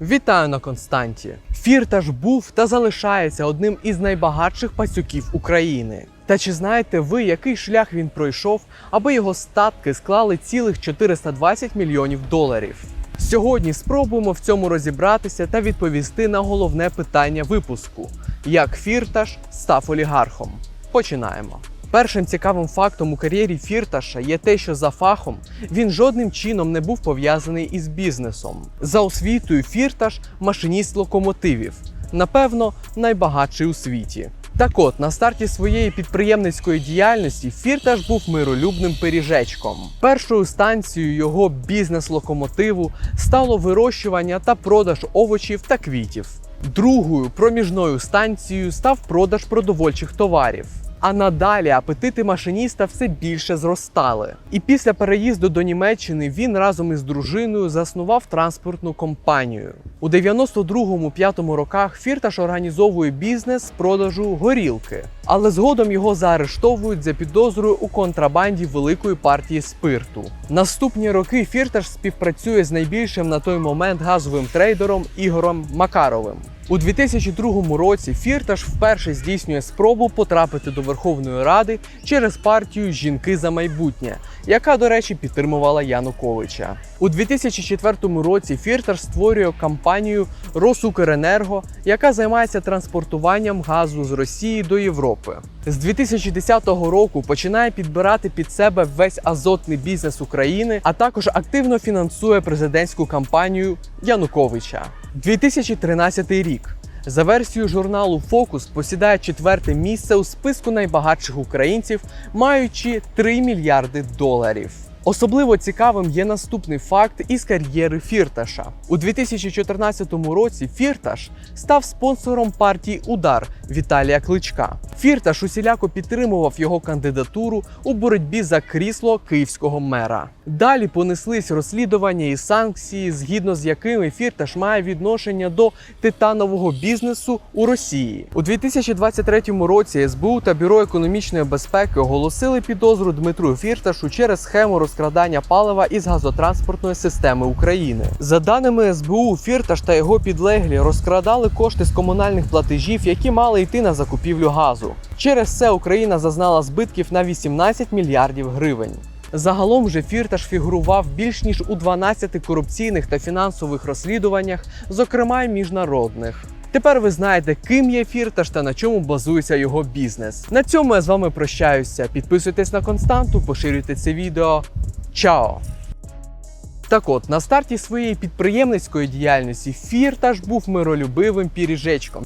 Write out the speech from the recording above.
Вітаю на Константі. Фірташ був та залишається одним із найбагатших пасюків України. Та чи знаєте ви, який шлях він пройшов, аби його статки склали цілих 420 мільйонів доларів? Сьогодні спробуємо в цьому розібратися та відповісти на головне питання випуску: як Фірташ став олігархом. Починаємо. Першим цікавим фактом у кар'єрі Фірташа є те, що за фахом він жодним чином не був пов'язаний із бізнесом. За освітою Фірташ машиніст локомотивів, напевно, найбагатший у світі. Так от, на старті своєї підприємницької діяльності Фірташ був миролюбним пиріжечком. Першою станцією його бізнес-локомотиву стало вирощування та продаж овочів та квітів. Другою проміжною станцією став продаж продовольчих товарів. А надалі апетити машиніста все більше зростали. І після переїзду до Німеччини він разом із дружиною заснував транспортну компанію. У 92-5 роках Фірташ організовує бізнес з продажу горілки, але згодом його заарештовують за підозрою у контрабанді великої партії спирту. Наступні роки Фірташ співпрацює з найбільшим на той момент газовим трейдером Ігорем Макаровим. У 2002 році Фірташ вперше здійснює спробу потрапити до Верховної Ради через партію Жінки за майбутнє, яка, до речі, підтримувала Януковича. У 2004 році Фірташ створює компанію Росукренерго, яка займається транспортуванням газу з Росії до Європи. З 2010 року починає підбирати під себе весь азотний бізнес України, а також активно фінансує президентську кампанію Януковича. 2013 рік. За версією журналу Фокус посідає четверте місце у списку найбагатших українців, маючи 3 мільярди доларів. Особливо цікавим є наступний факт із кар'єри Фірташа. У 2014 році Фірташ став спонсором партії Удар Віталія Кличка. Фірташ усіляко підтримував його кандидатуру у боротьбі за крісло київського мера. Далі понеслись розслідування і санкції, згідно з якими Фірташ має відношення до титанового бізнесу у Росії. У 2023 році СБУ та Бюро економічної безпеки оголосили підозру Дмитру Фірташу через схему розкрадання палива із газотранспортної системи України. За даними СБУ, Фірташ та його підлеглі розкрадали кошти з комунальних платежів, які мали йти на закупівлю газу. Через це Україна зазнала збитків на 18 мільярдів гривень. Загалом же Фірташ фігурував більш ніж у 12 корупційних та фінансових розслідуваннях, зокрема й міжнародних. Тепер ви знаєте, ким є Фірташ та на чому базується його бізнес. На цьому я з вами прощаюся. Підписуйтесь на константу, поширюйте це відео. Чао! Так от, на старті своєї підприємницької діяльності Фірташ був миролюбивим піріжечком.